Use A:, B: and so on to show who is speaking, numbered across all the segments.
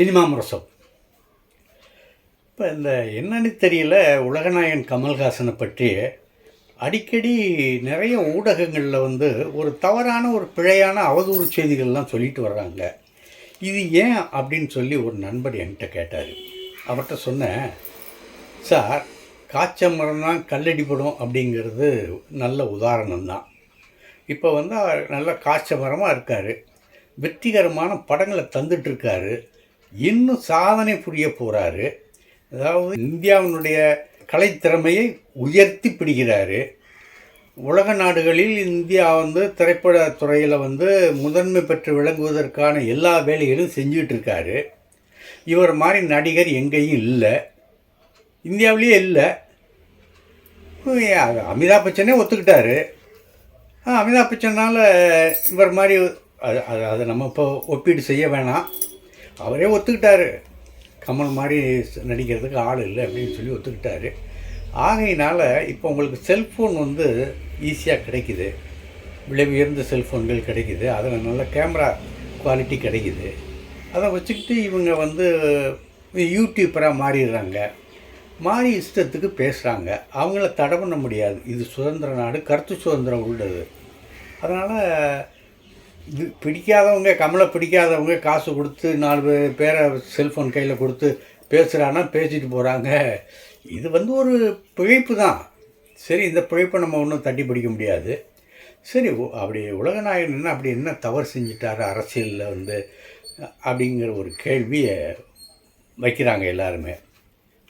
A: Cinema முரசம். இப்போ இந்த என்னன்னு தெரியல உலகநாயகன் கமல்ஹாசனை பற்றி அடிக்கடி நிறைய ஊடகங்களில் வந்து ஒரு தவறான ஒரு பிழையான அவதூறு செய்திகள்லாம் சொல்லிட்டு வர்றாங்க. இது ஏன் அப்படின்னு சொல்லி ஒரு நண்பர் என்கிட்ட கேட்டார். அவர்கிட்ட சொன்னேன் சார் காய்ச்ச மரம் தான் கல்லடிப்படும் அப்படிங்கிறது நல்ல உதாரணம் தான் இப்போ வந்து நல்ல காய்ச்ச மரமாக இருக்கார். வெற்றிகரமான படங்களை தந்துட்டுருக்காரு இன்னும் சாதனை புரிய போகிறாரு அதாவது இந்தியாவினுடைய கலைத்திறமையை உயர்த்தி பிடிக்கிறாரு. உலக நாடுகளில் இந்தியா வந்து திரைப்பட துறையில் வந்து முதன்மை பெற்று விளங்குவதற்கான எல்லா வேலைகளும் செஞ்சுட்டு இருக்காரு. இவர் மாதிரி நடிகர் எங்கேயும் இல்லை. இந்தியாவிலேயே இல்லை. அமிதாப் பச்சனே ஒத்துக்கிட்டாரு. அமிதாப் பச்சனால் இவர் மாதிரி அது அது அதை நம்ம இப்போ ஒப்பீடு செய்ய வேணாம். அவரே ஒத்துக்கிட்டாரு. கமல் மாதிரி நடிக்கிறதுக்கு ஆள் இல்லை அப்படின்னு சொல்லி ஒத்துக்கிட்டாரு. ஆகையினால் இப்போ உங்களுக்கு செல்ஃபோன் வந்து ஈஸியாக கிடைக்குது. விலை உயர்ந்த செல்ஃபோன்கள் கிடைக்குது. அதில் நல்ல கேமரா குவாலிட்டி கிடைக்குது. அதை வச்சுக்கிட்டு இவங்க வந்து யூடியூப்பராக மாறிடுறாங்க. மாறி இஷ்டத்துக்கு பேசுகிறாங்க அவங்கள தடை பண்ண முடியாது. இது சுதந்திர நாடு கருத்து சுதந்திரம் உள்ளது. அதனால் இது பிடிக்காதவங்க கமலை பிடிக்காதவங்க காசு கொடுத்து நாலு பேரை செல்ஃபோன் கையில் கொடுத்து பேசுகிறான்னா பேசிட்டு போகிறாங்க இது வந்து ஒரு பிழைப்பு தான். சரி இந்த பிழைப்பை நம்ம ஒன்றும் தட்டி பிடிக்க முடியாது. சரி உ- அப்படி உலகநாயகன் என்ன அப்படி என்ன தவறு செஞ்சிட்டாரு அரசியலில் வந்து அப்படிங்கிற ஒரு கேள்வியை வைக்கிறாங்க எல்லாருமே.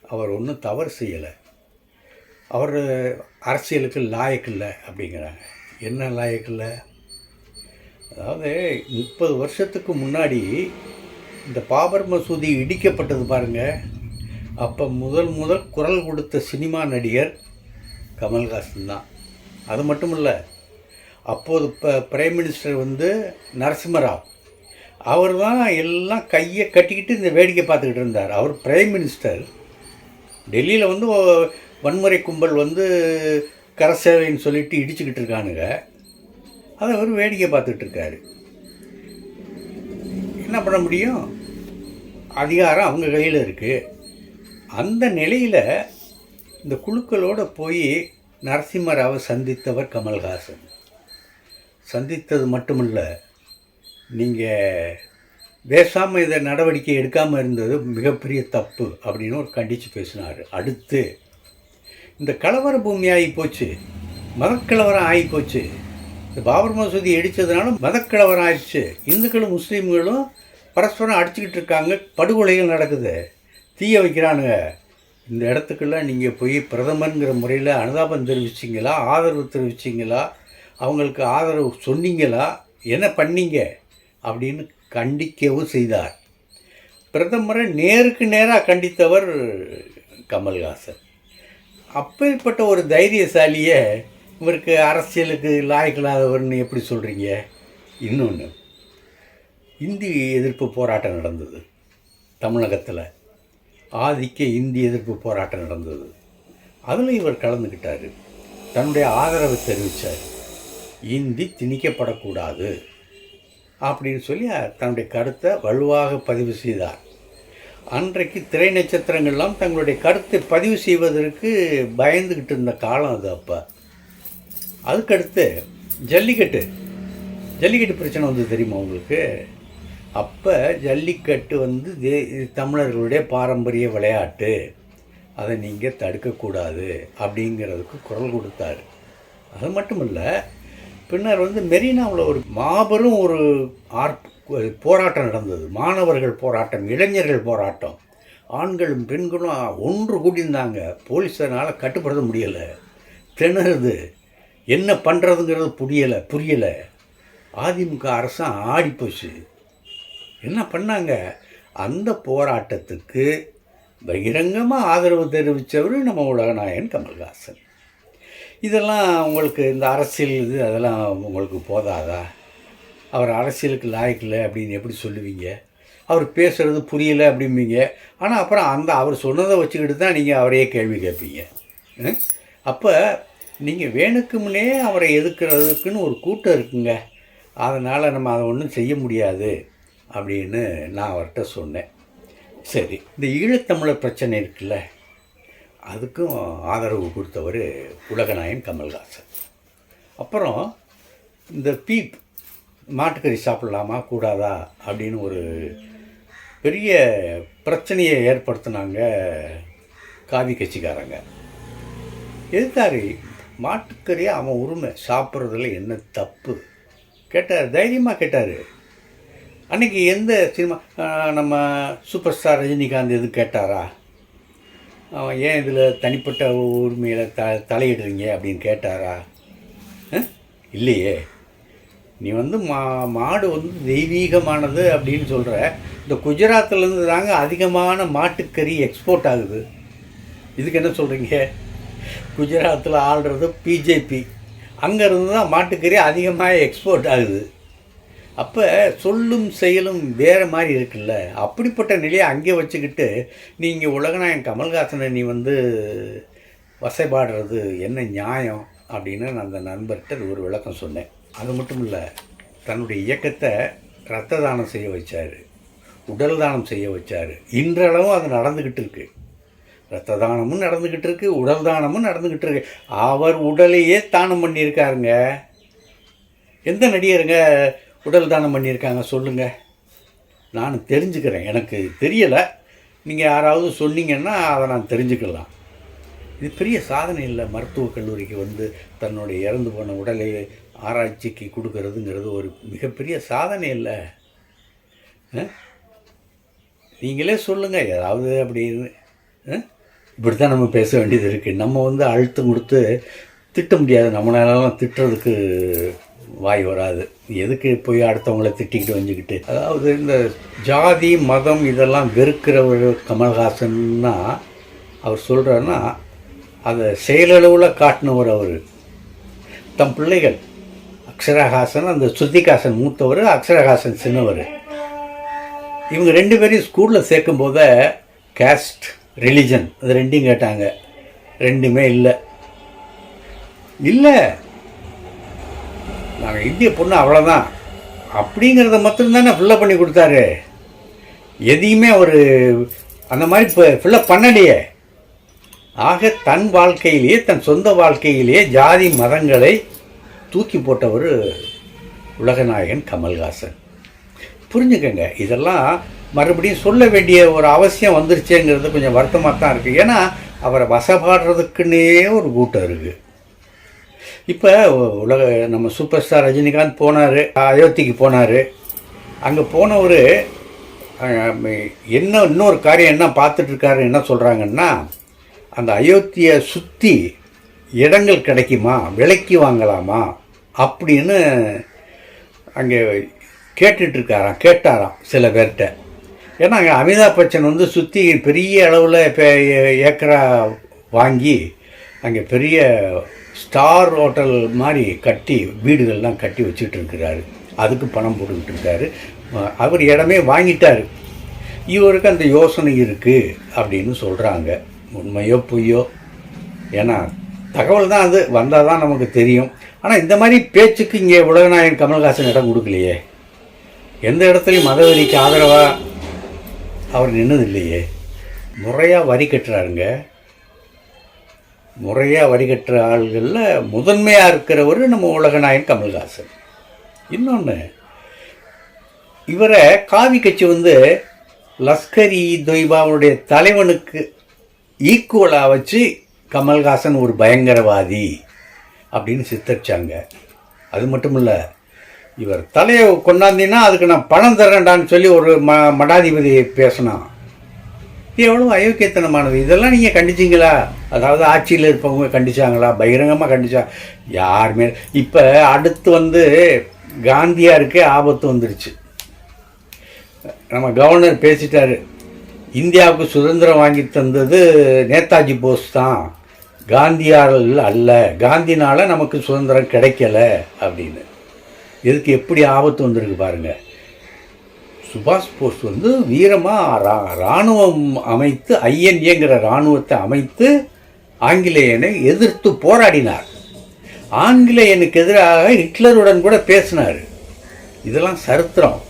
A: அவர் ஒன்றும் தவறு செய்யலை. அவர் அரசியலுக்கு லாயக்கில்லை அப்படிங்கிறாங்க. என்ன லாயக்கில்லை அதாவது முப்பது வருஷத்துக்கு முன்னாடி இந்த பாபர் மசூதி இடிக்கப்பட்டது பாருங்கள் அப்போ முதல் முதல் குரல் கொடுத்த சினிமா நடிகர் கமல்ஹாசன் தான். அது மட்டும் இல்லை அப்போது இப்போ பிரைம் மினிஸ்டர் வந்து நரசிம்மராவ். அவர் தான் எல்லாம் கையை கட்டிக்கிட்டு இந்த வேடிக்கை பார்த்துக்கிட்டு இருந்தார். அவர் பிரைம் மினிஸ்டர் டெல்லியில் வந்து வன்முறை கும்பல் வந்து கரசேவைன்னு சொல்லிட்டு இடிச்சுக்கிட்டு இருக்கானுங்க. அதை அவர் வேடிக்கை பார்த்துட்ருக்காரு என்ன பண்ண முடியும்? அதிகாரம் அவங்க கையில் இருக்குது அந்த நிலையில் இந்த குழுக்களோட போய் நரசிம்மராவை சந்தித்தவர் கமல்ஹாசன். சந்தித்தது மட்டுமல்ல நீங்கள் பேசாமல் இதை நடவடிக்கை எடுக்காமல் இருந்தது மிகப்பெரிய தப்பு அப்படின்னு ஒரு கண்டித்து பேசினார். அடுத்து இந்த கலவர பூமி ஆகி போச்சு. மதக்கலவரம் ஆகி போச்சு. பாபர் மசூதி இடித்ததுனால மதக்கலவரம் ஆயிடுச்சு இந்துக்களும் முஸ்லீம்களும் பரஸ்பரம் அடிச்சுக்கிட்டு இருக்காங்க. படுகொலைகள் நடக்குது. தீய வைக்கிறானுங்க. இந்த இடத்துக்கெல்லாம் நீங்கள் போய் பிரதமருங்கிற முறையில் அனுதாபம் தெரிவிச்சிங்களா? ஆதரவு தெரிவிச்சிங்களா? அவங்களுக்கு ஆதரவு சொன்னீங்களா? என்ன பண்ணீங்க? அப்படின்னு கண்டிக்கவும் செய்தார். பிரதமரை நேருக்கு நேராக கண்டித்தவர் கமல்ஹாசன். அப்பேற்பட்ட ஒரு தைரியசாலியை இவருக்கு அரசியலுக்கு லாயக்கில்லாதவர்னு எப்படி சொல்கிறீங்க இன்னொன்று இந்தி எதிர்ப்பு போராட்டம் நடந்தது தமிழகத்தில். ஆதிக்க இந்தி எதிர்ப்பு போராட்டம் நடந்தது. அதில் இவர் கலந்துக்கிட்டார் தன்னுடைய ஆதரவை தெரிவித்தார் இந்தி திணிக்கப்படக்கூடாது அப்படின்னு சொல்லி தன்னுடைய கருத்தை வலுவாக பதிவு செய்தார். அன்றைக்கு திரை நட்சத்திரங்கள்லாம் தங்களுடைய கருத்தை பதிவு செய்வதற்கு பயந்துக்கிட்டு இருந்த காலம் அது அப்போ. அதுக்கடுத்து ஜல்லிக்கட்டு. ஜல்லிக்கட்டு பிரச்சனை வந்து தெரியுமா உங்களுக்கு? அப்போ ஜல்லிக்கட்டு வந்து தே இது தமிழர்களுடைய பாரம்பரிய விளையாட்டு. அதை நீங்கள் தடுக்கக்கூடாது அப்படிங்கிறதுக்கு குரல் கொடுத்தாரு. அது மட்டும் இல்லை பின்னர் வந்து மெரினாவில் ஒரு மாபெரும் ஒரு ஆர்ப் போராட்டம் நடந்தது. மாணவர்கள் போராட்டம் இளைஞர்கள் போராட்டம். ஆண்களும் பெண்களும் ஒன்று கூட்டியிருந்தாங்க போலீஸனால் கட்டுப்படுத்த முடியலை. திணறுது. என்ன பண்ணுறதுங்கிறது புரியலை புரியலை. அதிமுக அரசும் ஆடிப்போச்சு என்ன பண்ணாங்க? அந்த போராட்டத்துக்கு பகிரங்கமாக ஆதரவு தெரிவித்தவர் நம்ம உலகநாயகன் கமல்ஹாசன். இதெல்லாம் உங்களுக்கு இந்த அரசியல் இது அதெல்லாம் உங்களுக்கு போதாதா? அவர் அரசியலுக்கு லாயக்கில்லை அப்படின்னு எப்படி சொல்லுவீங்க? அவர் பேசுகிறது புரியலை அப்படிம்பீங்க. ஆனால் அப்புறம் அந்த அவர் சொன்னதை வச்சுக்கிட்டு தான் நீங்கள் அவரையே கேள்வி கேட்பீங்க அப்போ நீங்கள் வேணுக்கு முன்னே அவரை எதிர்க்கிறதுக்குன்னு ஒரு கூட்டம் இருக்குங்க. அதனால் நம்ம அதை ஒன்றும் செய்ய முடியாது அப்படின்னு நான் அவர்கிட்ட சொன்னேன். சரி இந்த ஈழத்தமிழர் பிரச்சனை இருக்குல்ல அதுக்கும் ஆதரவு கொடுத்தவர் உலகநாயன் கமல்ஹாசன். அப்புறம் இந்த பீப் மாட்டுக்கறி சாப்பிடலாமா கூடாதா அப்படின்னு ஒரு பெரிய பிரச்சனையை ஏற்படுத்தினாங்க காவி கட்சிக்காரங்க. எதுக்காரு மாட்டுக்கறி அவன் உரிமை. சாப்பிட்றதுல என்ன தப்பு? கேட்டார். தைரியமாக கேட்டார். அன்றைக்கி எந்த சினிமா நம்ம சூப்பர் ஸ்டார் ரஜினிகாந்த் எதுவும் கேட்டாரா? அவன் ஏன் இதில் தனிப்பட்ட உரிமையில் த தலையிடுறீங்க அப்படின்னு கேட்டாரா? இல்லையே. நீ வந்து மா மாடு வந்து தெய்வீகமானது அப்படின்னு சொல்கிற இந்த குஜராத்லேருந்து தாங்க அதிகமான மாட்டுக்கறி எக்ஸ்போர்ட் ஆகுது. இதுக்கு என்ன சொல்கிறீங்க குஜராத்தில் ஆள்றது பிஜேபி. அங்கேருந்து தான் மாட்டுக்கறி அதிகமாக எக்ஸ்போர்ட் ஆகுது. அப்போ சொல்லும் செயலும் வேறு மாதிரி இருக்குல்ல. அப்படிப்பட்ட நிலையை அங்கே வச்சுக்கிட்டு நீங்கள் உலகநாயகன் கமல்ஹாசனை நீ வந்து வசைபாடுறது என்ன நியாயம் அப்படின்னு நான் அந்த நண்பர்கிட்ட ஒரு விளக்கம் சொன்னேன். அது மட்டும் இல்லை தன்னுடைய இயக்கத்தை ரத்த தானம் செய்ய வச்சார். உடல் தானம் செய்ய வச்சார். இன்றளவும் அது நடந்துக்கிட்டு இருக்குது ரத்த தானமும் நடந்துக்கிட்டு இருக்கு உடல் தானமும் நடந்துக்கிட்டு இருக்கு அவர் உடலையே தானம் பண்ணியிருக்காருங்க. எந்த நடிகருங்க உடல் தானம் பண்ணியிருக்காங்க சொல்லுங்கள் நான் தெரிஞ்சுக்கிறேன். எனக்கு தெரியலை. நீங்கள் யாராவது சொன்னீங்கன்னா அதை நான் தெரிஞ்சுக்கலாம். இது பெரிய சாதனை இல்லை. மருத்துவக் கல்லூரிக்கு வந்து தன்னுடைய இறந்து போன உடலை ஆராய்ச்சிக்கு கொடுக்கறதுங்கிறது ஒரு மிகப்பெரிய சாதனை இல்லை. நீங்களே சொல்லுங்கள் ஏதாவது அப்படின்னு அஹ்? இப்படி தான் நம்ம பேச வேண்டியது இருக்குது நம்ம வந்து அழுத்தம் கொடுத்து திட்ட முடியாது. நம்மளாலாம் திட்டுறதுக்கு வாய் வராது. எதுக்கு போய் அடுத்தவங்கள திட்டிக்கிட்டு வந்துக்கிட்டு அதாவது இந்த ஜாதி மதம் இதெல்லாம் வெறுக்கிறவர் கமல்ஹாசன்னா அவர் சொல்கிறாருன்னா அதை செயலளவில் காட்டினவர் அவர். தம் பிள்ளைகள். அக்ஷரஹாசன் அந்த ஸ்ருதிகாசன் மூத்தவர் அக்ஷரஹாசன் சின்னவர். இவங்க ரெண்டு பேரையும் ஸ்கூலில் சேர்க்கும் போத கேஸ்ட் ரிலிஜன் அது ரெண்டையும் கேட்டாங்க. ரெண்டுமே இல்லை. இல்லை. நாங்கள் இந்திய பொண்ணு அவ்வளோதான் அப்படிங்கிறத மட்டும் தானே ஃபில்லப் பண்ணி கொடுத்தாரு. எதையுமே அவர் அந்த மாதிரி இப்போ ஃபில்லப் பண்ணலையே. ஆக தன் வாழ்க்கையிலேயே தன் சொந்த வாழ்க்கையிலேயே ஜாதி மதங்களை தூக்கி போட்டவர் உலகநாயகன் கமல்ஹாசன். புரிஞ்சுக்கங்க இதெல்லாம் மறுபடியும் சொல்ல வேண்டிய ஒரு அவசியம் வந்துருச்சேங்கிறது கொஞ்சம் வருத்தமாக தான் இருக்குது ஏன்னா அவரை வசப்பாடுறதுக்குன்னே ஒரு கூட்டம் இருக்குது இப்போ உலக நம்ம சூப்பர் ஸ்டார் ரஜினிகாந்த் போனார் அயோத்திக்கு போனார். அங்கே போனவர் என்ன இன்னொரு காரியம் என்ன பார்த்துட்ருக்காரு என்ன சொல்கிறாங்கன்னா அந்த அயோத்தியை சுற்றி இடங்கள் கிடைக்குமா விலைக்கு வாங்கலாமா அப்படின்னு அங்கே கேட்டுட்ருக்காராம் கேட்டாராம் சில பேர்கிட்ட. ஏன்னா அங்கே அமிதாப் பச்சன் வந்து சுற்றி பெரிய அளவில் இப்போ ஏக்கரா வாங்கி அங்கே பெரிய ஸ்டார் ஹோட்டல் மாதிரி கட்டி வீடுகள்லாம் கட்டி வச்சுட்டு இருக்கிறாரு அதுக்கு பணம் போட்டுக்கிட்டு இருக்காரு அவர் இடமே வாங்கிட்டார். இவருக்கு அந்த யோசனை இருக்குது அப்படின்னு சொல்கிறாங்க உண்மையோ பொய்யோ? ஏன்னா தகவல் தான் அது. வந்தால் தான் நமக்கு தெரியும். ஆனால் இந்த மாதிரி பேச்சுக்கு இங்கே உலகநாயகன் கமல்ஹாசன் இடம் கொடுக்கலையே. எந்த இடத்துலையும் மதவெறிக்கு ஆதரவாக அவர் நின்னது இல்லையே முறையாக வரி கட்டுறாருங்க. முறையாக வரி கட்டுற ஆள்களில் முதன்மையாக இருக்கிறவர் நம்ம உலகநாயகன் கமல்ஹாசன். இன்னொன்று இவரை காவி கட்சி வந்து லஸ்கர் இ தொய்பாவுடைய தலைவனுக்கு ஈக்குவலாக வச்சு கமல்ஹாசன் ஒரு பயங்கரவாதி அப்படின்னு சித்தரிச்சாங்க. அது மட்டும் இல்லை இவர் தலையை கொண்டாந்தீங்கன்னா அதுக்கு நான் பணம் தரேன்டான்னு சொல்லி ஒரு ம மடாதிபதி பேசினான். எவ்வளோ அயோக்கியத்தனமானது. இதெல்லாம் நீங்கள் கண்டிச்சிங்களா? அதாவது ஆட்சியில் இருப்பவங்க கண்டிச்சாங்களா? பகிரங்கமாக கண்டிச்சா? யாருமே இப்போ அடுத்து வந்து காந்தியாருக்கே ஆபத்து வந்துருச்சு. நம்ம கவர்னர் பேசிட்டாரு. இந்தியாவுக்கு சுதந்திரம் வாங்கி தந்தது நேதாஜி போஸ் தான். காந்தியால் அல்ல. காந்தினால் நமக்கு சுதந்திரம் கிடைக்கல அப்படின்னு. இதுக்கு எப்படி ஆபத்து வந்திருக்கு பாருங்கள் சுபாஷ் போஸ் வந்து வீரமாக ரா இராணுவம் அமைத்து ஐஎன்ஏங்கிற இராணுவத்தை அமைத்து ஆங்கிலேயனை எதிர்த்து போராடினார். ஆங்கிலேயனுக்கு எதிராக ஹிட்லருடன் கூட பேசினார். இதெல்லாம் சரித்திரம்.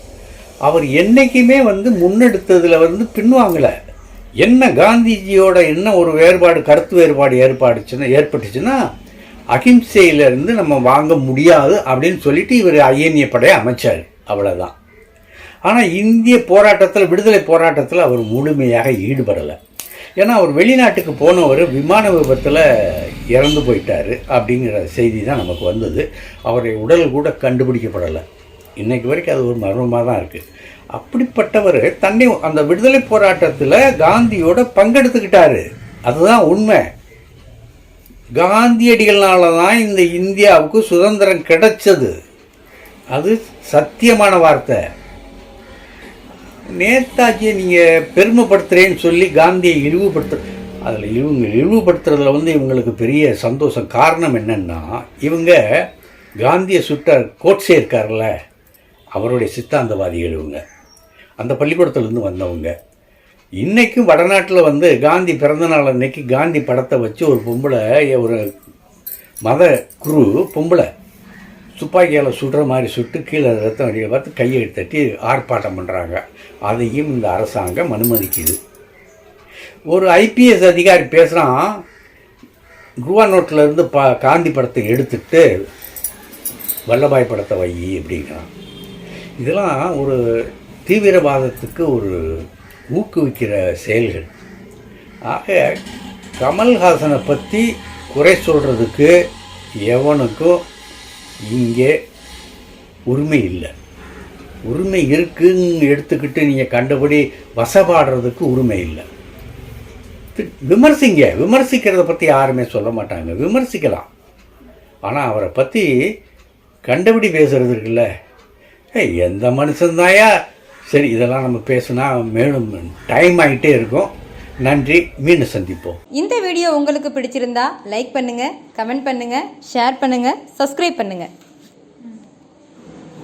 A: அவர் என்னைக்குமே வந்து முன்னெடுத்ததில் வந்து பின்வாங்கலை. என்ன காந்திஜியோட என்ன ஒரு வேறுபாடு கருத்து வேறுபாடு ஏற்பாடுச்சுன்னா ஏற்பட்டுச்சுன்னா அகிம்சையிலிருந்து நம்ம வாங்க முடியாது அப்படின்னு சொல்லிட்டு இவர் ஐஎன்ஏ படையை அமைச்சார். அவ்வளோதான் ஆனால் இந்திய போராட்டத்தில் விடுதலை போராட்டத்தில் அவர் முழுமையாக ஈடுபடலை. ஏன்னா அவர் வெளிநாட்டுக்கு போனவர் விமான விபத்தில் இறந்து போயிட்டார் அப்படிங்கிற செய்தி தான் நமக்கு வந்தது. அவருடைய உடல் கூட கண்டுபிடிக்கப்படலை. இன்றைக்கு வரைக்கும் அது ஒரு மர்மமாக தான் இருக்குது அப்படிப்பட்டவர் தன்னை அந்த விடுதலை போராட்டத்தில் காந்தியோட பங்கெடுத்துக்கிட்டாரு. அதுதான் உண்மை. காந்தியடிகள்னால தான் இந்த இந்தியாவுக்கு சுதந்திரம் கிடைச்சது. அது சத்தியமான வார்த்தை. நேதாஜியை நீங்கள் பெருமைப்படுத்துகிறேன்னு சொல்லி காந்தியை இழிவுபடுத்து அதில் இவங்க இழிவுபடுத்துறதுல வந்து இவங்களுக்கு பெரிய சந்தோஷம் காரணம் என்னென்னா இவங்க காந்தியை சுட்ட கோட்ஸே இருக்கார்ல அவருடைய சித்தாந்தவாதிகள் இவங்க. அந்த பள்ளிக்கூடத்துலேருந்து வந்தவங்க. இன்றைக்கும் வடநாட்டில் வந்து காந்தி பிறந்தநாள் அன்னைக்கு காந்தி படத்தை வச்சு ஒரு பொம்பளை ஒரு மத குரு பொம்பளை துப்பாக்கியால் சுடுற மாதிரி சுட்டு கீழே ரத்தம் அடிக்க பார்த்து கையை தட்டி ஆர்ப்பாட்டம் பண்ணுறாங்க அதையும் இந்த அரசாங்கம் அனுமதிக்குது. ஒரு ஐபிஎஸ் அதிகாரி பேசுகிறான் ரூபா நோட்டில் இருந்து பா காந்தி படத்தை எடுத்துட்டு வல்லபாய் படத்தை வை அப்படிங்கிறான். இதெல்லாம் ஒரு தீவிரவாதத்துக்கு ஒரு ஊக்குவிக்கிற செயல்கள். ஆக கமல்ஹாசனை பற்றி குறை சொல்கிறதுக்கு எவனுக்கும் இங்கே உரிமை இல்லை. உரிமை இருக்குன்னு எடுத்துக்கிட்டு நீங்கள் கண்டபடி வசப்பாடுறதுக்கு உரிமை இல்லை. விமர்சிங்க. விமர்சிக்கிறத பற்றி யாருமே சொல்ல மாட்டாங்க. விமர்சிக்கலாம். ஆனால் அவரை பற்றி கண்டபடி பேசுகிறது இருக்குல்ல. எந்த மனுஷன்தாயா சரி இதெல்லாம் நம்ம பேசுனா மேலும் டைம் ஆகிட்டே இருக்கும். நன்றி மீண்டும் சந்திப்போம்.
B: இந்த வீடியோ உங்களுக்கு பிடிச்சிருந்தா லைக் பண்ணுங்க கமெண்ட் பண்ணுங்க ஷேர் பண்ணுங்க சப்ஸ்கிரைப் பண்ணுங்க.